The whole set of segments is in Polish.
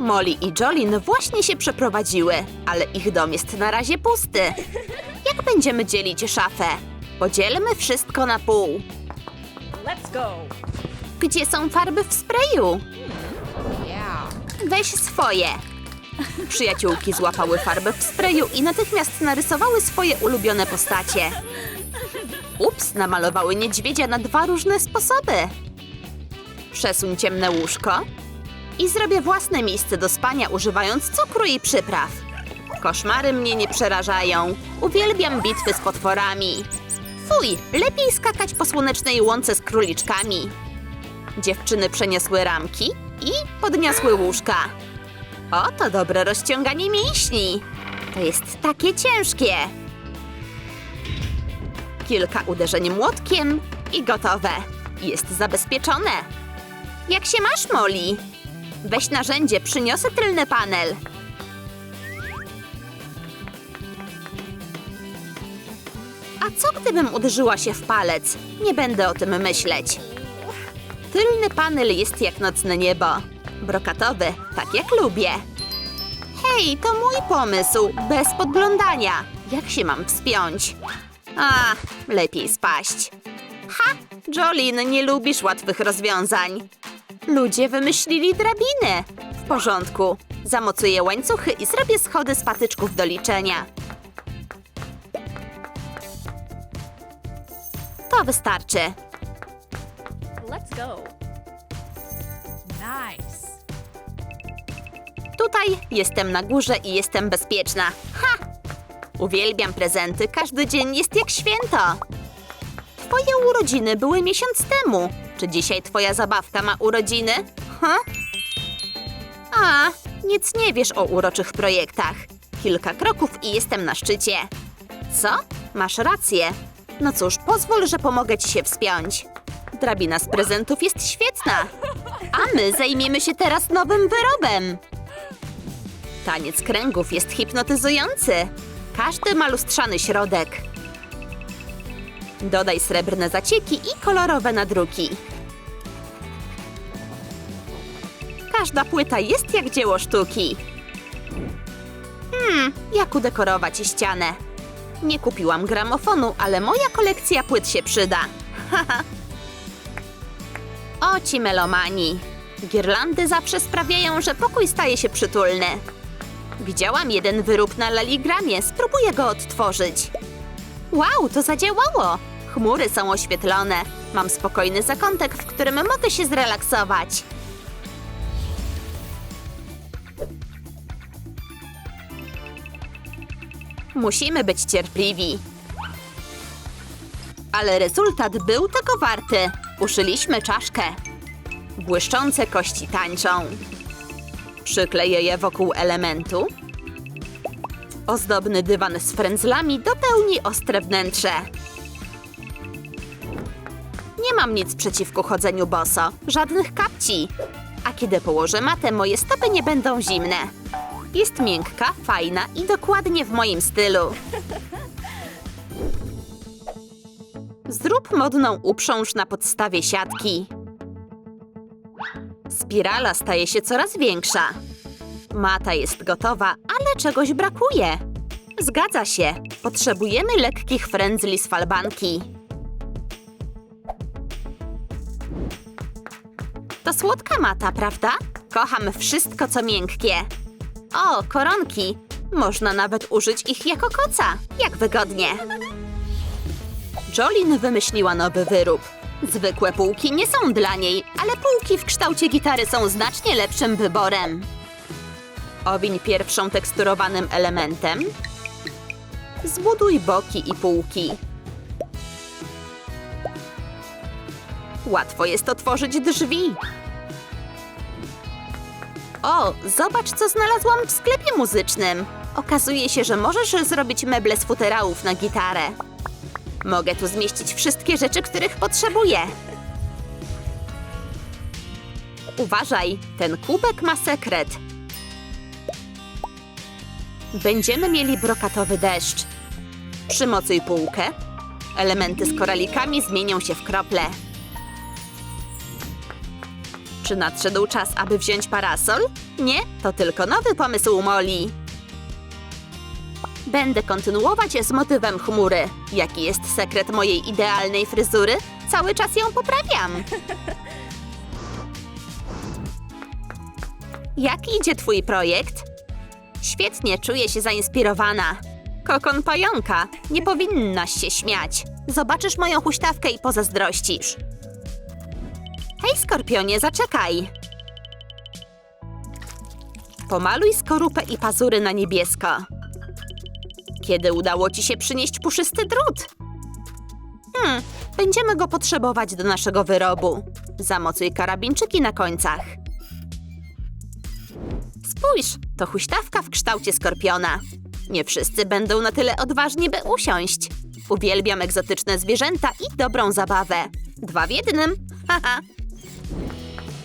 Molly i Jolin właśnie się przeprowadziły, ale ich dom jest na razie pusty. Jak będziemy dzielić szafę? Podzielmy wszystko na pół. Let's go. Gdzie są farby w sprayu? Yeah. Weź swoje. Przyjaciółki złapały farbę w sprayu i natychmiast narysowały swoje ulubione postacie. Ups, namalowały niedźwiedzia na dwa różne sposoby. Przesuń ciemne łóżko i zrobię własne miejsce do spania używając cukru i przypraw. Koszmary mnie nie przerażają. Uwielbiam bitwy z potworami. Fuj, lepiej skakać po słonecznej łące z króliczkami. Dziewczyny przeniosły ramki i podniosły łóżka. O, to dobre rozciąganie mięśni. To jest takie ciężkie. Kilka uderzeń młotkiem i gotowe. Jest zabezpieczone. Jak się masz, Molly? Weź narzędzie, przyniosę tylny panel. A co gdybym uderzyła się w palec? Nie będę o tym myśleć. Tylny panel jest jak nocne niebo. Brokatowy, tak jak lubię. Hej, to mój pomysł, bez podglądania. Jak się mam wspiąć? A, lepiej spaść. Ha, Jolin, nie lubisz łatwych rozwiązań. Ludzie wymyślili drabiny. W porządku. Zamocuję łańcuchy i zrobię schody z patyczków do liczenia. To wystarczy. Let's go. Nice. Tutaj jestem na górze i jestem bezpieczna. Ha! Uwielbiam prezenty, każdy dzień jest jak święto. Twoje urodziny były miesiąc temu. Czy dzisiaj twoja zabawka ma urodziny? Ha? A, nic nie wiesz o uroczych projektach. Kilka kroków i jestem na szczycie. Co? Masz rację. No cóż, pozwól, że pomogę ci się wspiąć. Drabina z prezentów jest świetna. A my zajmiemy się teraz nowym wyrobem. Taniec kręgów jest hipnotyzujący. Każdy ma lustrzany środek. Dodaj srebrne zacieki i kolorowe nadruki. Każda płyta jest jak dzieło sztuki. Hmm, jak udekorować ścianę? Nie kupiłam gramofonu, ale moja kolekcja płyt się przyda. Haha. o ci melomani. Girlandy zawsze sprawiają, że pokój staje się przytulny. Widziałam jeden wyrób na laligramie, spróbuję go odtworzyć. Wow, to zadziałało! Chmury są oświetlone. Mam spokojny zakątek, w którym mogę się zrelaksować. Musimy być cierpliwi. Ale rezultat był tego warty. Uszyliśmy czaszkę. Błyszczące kości tańczą. Przykleję je wokół elementu. Ozdobny dywan z frędzlami dopełni ostre wnętrze. Nie mam nic przeciwko chodzeniu boso, żadnych kapci. A kiedy położę matę, moje stopy nie będą zimne. Jest miękka, fajna i dokładnie w moim stylu. Zrób modną uprząż na podstawie siatki. Spirala staje się coraz większa. Mata jest gotowa, ale czegoś brakuje. Zgadza się. Potrzebujemy lekkich frędzli z falbanki. To słodka mata, prawda? Kocham wszystko, co miękkie. O, koronki. Można nawet użyć ich jako koca. Jak wygodnie. Jolin wymyśliła nowy wyrób. Zwykłe półki nie są dla niej, ale półki w kształcie gitary są znacznie lepszym wyborem. Owiń pierwszą teksturowanym elementem. Zbuduj boki i półki. Łatwo jest otworzyć drzwi. O, zobacz, co znalazłam w sklepie muzycznym. Okazuje się, że możesz zrobić meble z futerałów na gitarę. Mogę tu zmieścić wszystkie rzeczy, których potrzebuję. Uważaj, ten kubek ma sekret. Będziemy mieli brokatowy deszcz. Przymocuj półkę. Elementy z koralikami zmienią się w krople. Czy nadszedł czas, aby wziąć parasol? Nie, to tylko nowy pomysł Molly. Będę kontynuować z motywem chmury. Jaki jest sekret mojej idealnej fryzury? Cały czas ją poprawiam. Jak idzie twój projekt? Świetnie, czuję się zainspirowana. Kokon pająka, nie powinnaś się śmiać. Zobaczysz moją huśtawkę i pozazdrościsz. Hej, skorpionie, zaczekaj. Pomaluj skorupę i pazury na niebiesko. Kiedy udało ci się przynieść puszysty drut? Hmm, będziemy go potrzebować do naszego wyrobu. Zamocuj karabinczyki na końcach. Spójrz, to huśtawka w kształcie skorpiona. Nie wszyscy będą na tyle odważni, by usiąść. Uwielbiam egzotyczne zwierzęta i dobrą zabawę. Dwa w jednym. Haha.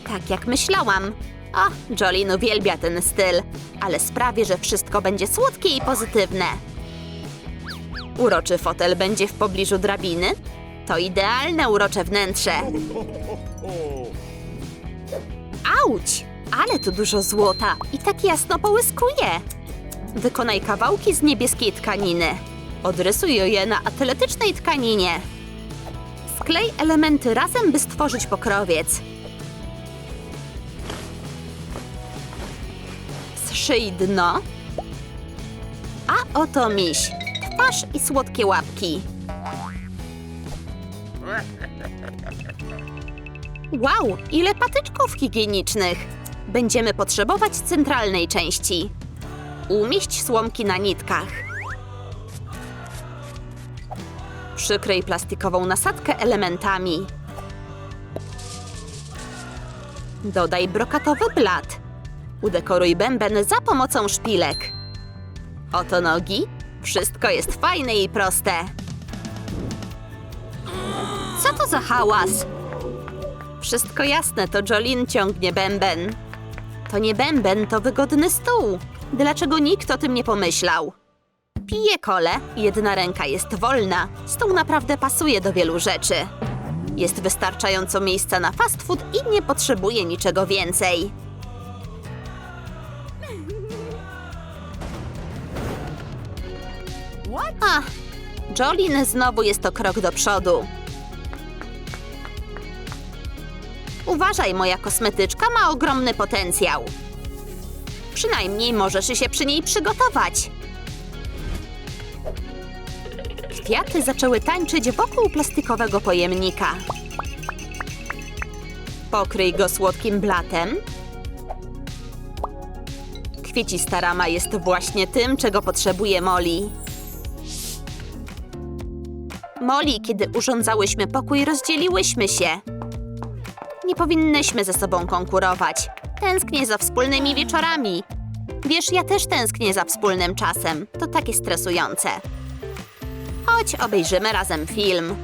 tak jak myślałam. O, Jolin uwielbia ten styl, ale sprawię, że wszystko będzie słodkie i pozytywne. Uroczy fotel będzie w pobliżu drabiny. To idealne urocze wnętrze. Auć! Ale tu dużo złota i tak jasno połyskuje. Wykonaj kawałki z niebieskiej tkaniny. Odrysuj je na atletycznej tkaninie. Sklej elementy razem, by stworzyć pokrowiec. Zszyj dno. A oto miś. Twarz i słodkie łapki. Wow, ile patyczków higienicznych! Będziemy potrzebować centralnej części. Umieść słomki na nitkach. Przykryj plastikową nasadkę elementami. Dodaj brokatowy blat. Udekoruj bęben za pomocą szpilek. Oto nogi. Wszystko jest fajne i proste. Co to za hałas? Wszystko jasne, to Jolin ciągnie bęben. To nie bęben, to wygodny stół. Dlaczego nikt o tym nie pomyślał? Piję kole, jedna ręka jest wolna. Stół naprawdę pasuje do wielu rzeczy. Jest wystarczająco miejsca na fast food i nie potrzebuje niczego więcej. A, Jolin znowu jest o krok do przodu. Uważaj, moja kosmetyczka ma ogromny potencjał. Przynajmniej możesz się przy niej przygotować. Kwiaty zaczęły tańczyć wokół plastikowego pojemnika. Pokryj go słodkim blatem. Kwiecista rama jest właśnie tym, czego potrzebuje Molly. Molly, kiedy urządzałyśmy pokój, rozdzieliłyśmy się. Nie powinnyśmy ze sobą konkurować. Tęsknię za wspólnymi wieczorami. Wiesz, ja też tęsknię za wspólnym czasem. To takie stresujące. Chodź, obejrzymy razem film.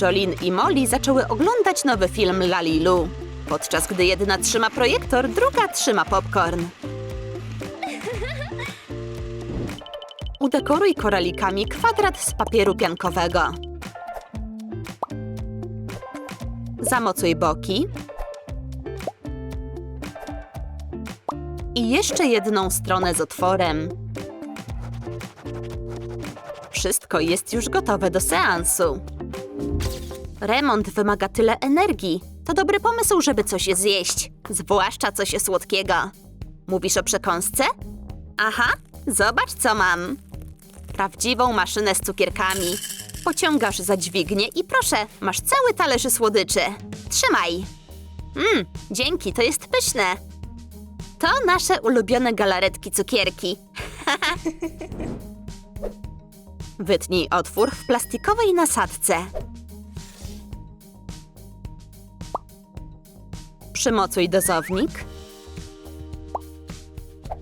Jolin i Molly zaczęły oglądać nowy film Lalilu. Podczas gdy jedna trzyma projektor, druga trzyma popcorn. Udekoruj koralikami kwadrat z papieru piankowego. Zamocuj boki. I jeszcze jedną stronę z otworem. Wszystko jest już gotowe do seansu. Remont wymaga tyle energii. To dobry pomysł, żeby coś zjeść, zwłaszcza coś słodkiego. Mówisz o przekąsce? Aha, zobacz co mam. Prawdziwą maszynę z cukierkami. Pociągasz za dźwignię i proszę, masz cały talerz słodyczy. Trzymaj. Mmm, dzięki, to jest pyszne. To nasze ulubione galaretki cukierki. Wytnij otwór w plastikowej nasadce. Przymocuj dozownik.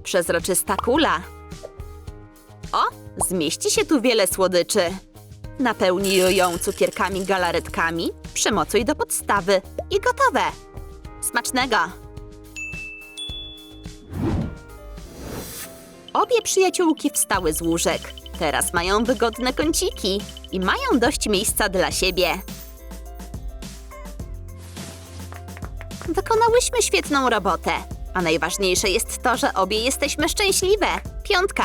Przezroczysta kula. O, zmieści się tu wiele słodyczy. Napełnij ją cukierkami galaretkami, przymocuj do podstawy i gotowe. Smacznego! Obie przyjaciółki wstały z łóżek. Teraz mają wygodne kąciki i mają dość miejsca dla siebie. Wykonałyśmy świetną robotę. A najważniejsze jest to, że obie jesteśmy szczęśliwe. Piątka.